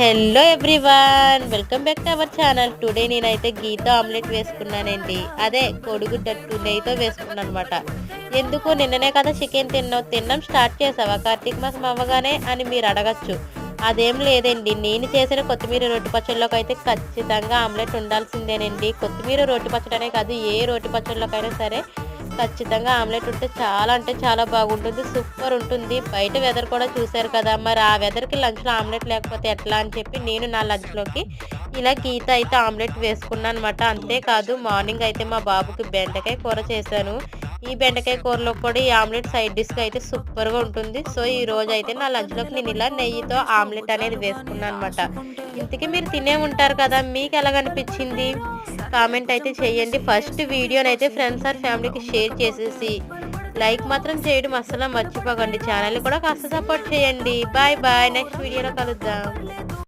Hello everyone welcome back to our channel today నేనైతే గీత omelette వేసుకున్నానండి. అదే కోడిగుడ్డట్టు నెయ్యితో వేసుకున్నాను అనమాట ఎందుకు నిన్ననే కదా చికెన్ తిన్నావు తిన్నాం స్టార్ట్ చేసావా? కార్తీక మాసం అవ్వగానే అని మీరు అడగచ్చు. అదేం లేదండి నేను చేసిన కొత్తిమీర రొట్టి పచ్చళ్ళకైతే అయితే ఖచ్చితంగా ఆమ్లెట్ ఉండాల్సిందేనండి. కొత్తిమీర రొట్టి పచ్చడనే కాదు ఏ రోటి పచ్చడిలోకైనా సరే ఖచ్చితంగా ఆమ్లెట్ ఉంటే చాలా అంటే చాలా బాగుంటుంది సూపర్ ఉంటుంది. బయట వెదర్ కూడా చూశారు కదా మరి ఆ వెదర్కి లంచ్లో ఆమ్లెట్ లేకపోతే ఎట్లా అని చెప్పి నేను నా లంచ్లోకి ఇలా గీత అయితే ఆమ్లెట్ వేసుకున్నాను అనమాట అంతేకాదు మార్నింగ్ అయితే మా బాబుకి బెండకాయ కూర చేశాను. ఈ బెండకాయ కూరలో కూడా ఈ ఆమ్లెట్ సైడ్ డిష్గా అయితే సూపర్గా ఉంటుంది. సో ఈ రోజు అయితే నా లంచ్లోకి నేను ఇలా నెయ్యితో ఆమ్లెట్ అనేది వేసుకున్నాను అనమాట ఇంతకీ మీరు తినే ఉంటారు కదా మీకు ఎలాగనిపించింది? కామెంట్ అయితే చేయండి. ఫస్ట్ వీడియోని అయితే ఫ్రెండ్స్ ఆర్ ఫ్యామిలీకి షేర్ చేసేసి లైక్ మాత్రం చేయడం అస్సలు మర్చిపోకండి. ఛానల్ని కూడా కాస్త సపోర్ట్ చేయండి. Bye bye. నెక్స్ట్ వీడియోలో కలుద్దాం.